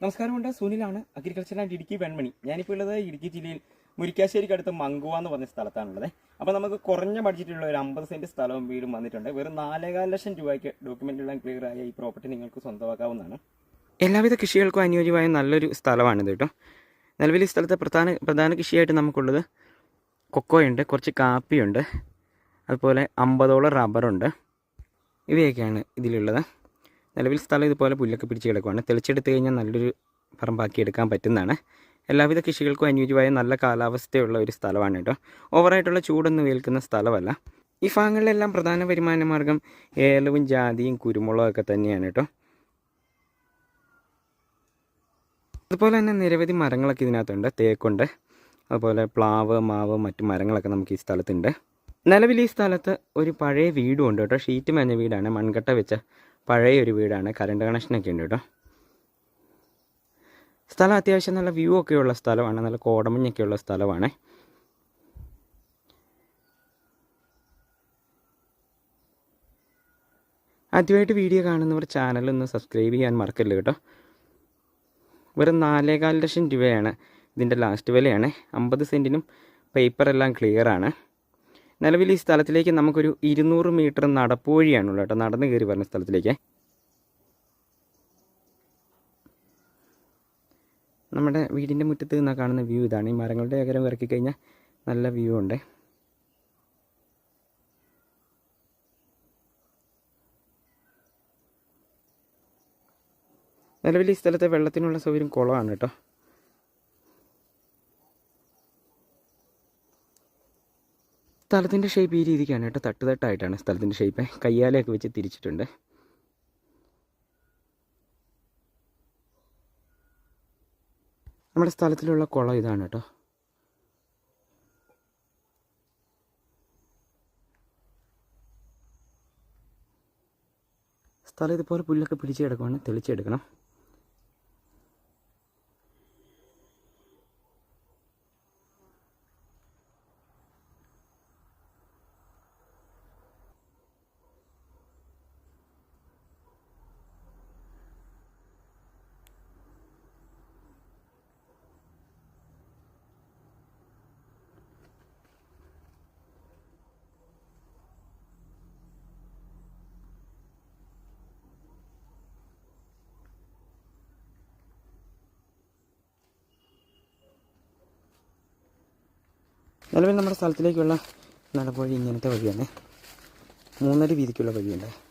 നമസ്കാരമുണ്ട്. സുനിലാണ് agriculture and Idukki Venmani. ഞാനിപ്പോൾ ഉള്ളത് ഇടുക്കി ജില്ലയിൽ മുരിക്കാശ്ശേരിക്ക് അടുത്ത് മങ്കുവ എന്ന് പറഞ്ഞ സ്ഥലത്താണുള്ളത്. അപ്പോൾ നമുക്ക് കുറഞ്ഞ ബഡ്ജറ്റിലുള്ള ഒരു അമ്പത് സെന്റ് സ്ഥലവും വീടും വന്നിട്ടുണ്ട്. വെറും നാലേകാൽ ലക്ഷം രൂപയ്ക്ക് ഡോക്യുമെന്റ് എല്ലാം ക്ലിയർ ആയ ഈ പ്രോപ്പർട്ടി നിങ്ങൾക്ക് സ്വന്തമാക്കാവുന്നതാണ്. എല്ലാവിധ കൃഷികൾക്കും അനുയോജ്യമായ നല്ലൊരു സ്ഥലമാണിത് കേട്ടോ. നിലവിൽ ഈ സ്ഥലത്തെ പ്രധാന പ്രധാന കൃഷിയായിട്ട് നമുക്കുള്ളത് കൊക്കോയുണ്ട് കുറച്ച് കാപ്പിയുണ്ട് അതുപോലെ അമ്പതോളം റബ്ബറുണ്ട് ഇവയൊക്കെയാണ് ഇതിലുള്ളത്. നിലവിൽ സ്ഥലം ഇതുപോലെ പുല്ലൊക്കെ പിടിച്ച് കിടക്കുവാണ്. തെളിച്ചെടുത്ത് കഴിഞ്ഞാൽ നല്ലൊരു പറമ്പാക്കി എടുക്കാൻ പറ്റുന്നതാണ്. എല്ലാവിധ കൃഷികൾക്കും അനുയോജ്യമായ നല്ല കാലാവസ്ഥയുള്ള ഒരു സ്ഥലമാണ് കേട്ടോ. ഓവറായിട്ടുള്ള ചൂടൊന്നും ഏൽക്കുന്ന സ്ഥലമല്ല. ഈ ഭാഗങ്ങളിലെല്ലാം പ്രധാന വരുമാന മാർഗം ഏലവും ജാതിയും കുരുമുളകും ഒക്കെ തന്നെയാണ് കേട്ടോ. അതുപോലെ തന്നെ നിരവധി മരങ്ങളൊക്കെ ഇതിനകത്തുണ്ട്. തേക്കുണ്ട്. അതുപോലെ പ്ലാവ് മാവ് മറ്റു മരങ്ങളൊക്കെ നമുക്ക് ഈ സ്ഥലത്തുണ്ട്. നിലവിൽ ഈ സ്ഥലത്ത് ഒരു പഴയ വീടും ഉണ്ട് കേട്ടോ. ഷീറ്റ് മേഞ്ഞ വീടാണ്. മൺകട്ട വെച്ച പഴയ ഒരു വീടാണ് കറണ്ട് കണക്ഷനൊക്കെ ഉണ്ട് കേട്ടോ. സ്ഥലം അത്യാവശ്യം നല്ല വ്യൂ ഒക്കെ ഉള്ള സ്ഥലമാണ്. നല്ല കോടമഞ്ഞൊക്കെ ഉള്ള സ്ഥലമാണ്. ആദ്യമായിട്ട് വീഡിയോ കാണുന്നവർ ചാനൽ ഒന്ന് സബ്സ്ക്രൈബ് ചെയ്യാൻ മറക്കല്ല കേട്ടോ. വെറും നാലേകാൽ ലക്ഷം രൂപയാണ് ഇതിന്റെ ലാസ്റ്റ് വിലയാണ്. അമ്പത് സെന്റിനും പേപ്പറെല്ലാം ക്ലിയറാണ് നിലവിൽ ഈ സ്ഥലത്തിലേക്ക് നമുക്കൊരു ഇരുന്നൂറ് മീറ്റർ നടപ്പുവഴിയാണുള്ളത് കേട്ടോ. നടന്ന് കയറി വരുന്ന സ്ഥലത്തിലേക്ക്. നമ്മുടെ വീടിന്റെ മുറ്റത്ത് നിന്ന് കാണുന്ന വ്യൂ ഇതാണ്. ഈ മരങ്ങളുടെ അകരം ഇറക്കി കഴിഞ്ഞാൽ നല്ല വ്യൂ ഉണ്ട്. നിലവിൽ ഈ സ്ഥലത്തെ വെള്ളത്തിനുള്ള സൗകര്യം കുളമാണ് കേട്ടോ. സ്ഥലത്തിന്റെ ഷേപ്പ് ഈ രീതിക്കാണ് കേട്ടോ. തട്ടായിട്ടാണ് സ്ഥലത്തിന്റെ ഷേപ്പ് കയ്യാലയൊക്കെ വെച്ച് തിരിച്ചിട്ടുണ്ട്. നമ്മുടെ സ്ഥലത്തിലുള്ള കുളം ഇതാണ് കേട്ടോ. സ്ഥലം ഇതുപോലെ പുല്ലൊക്കെ പിടിച്ച് കിടക്കുവാണ്. തെളിച്ചെടുക്കണം നിലവിൽ നമ്മുടെ സ്ഥലത്തിലേക്കുള്ള നടപ്പുവഴി ഇങ്ങനത്തെ വഴിയാണ്. മൂന്നര വീതിക്കുള്ള വഴിയുണ്ട്.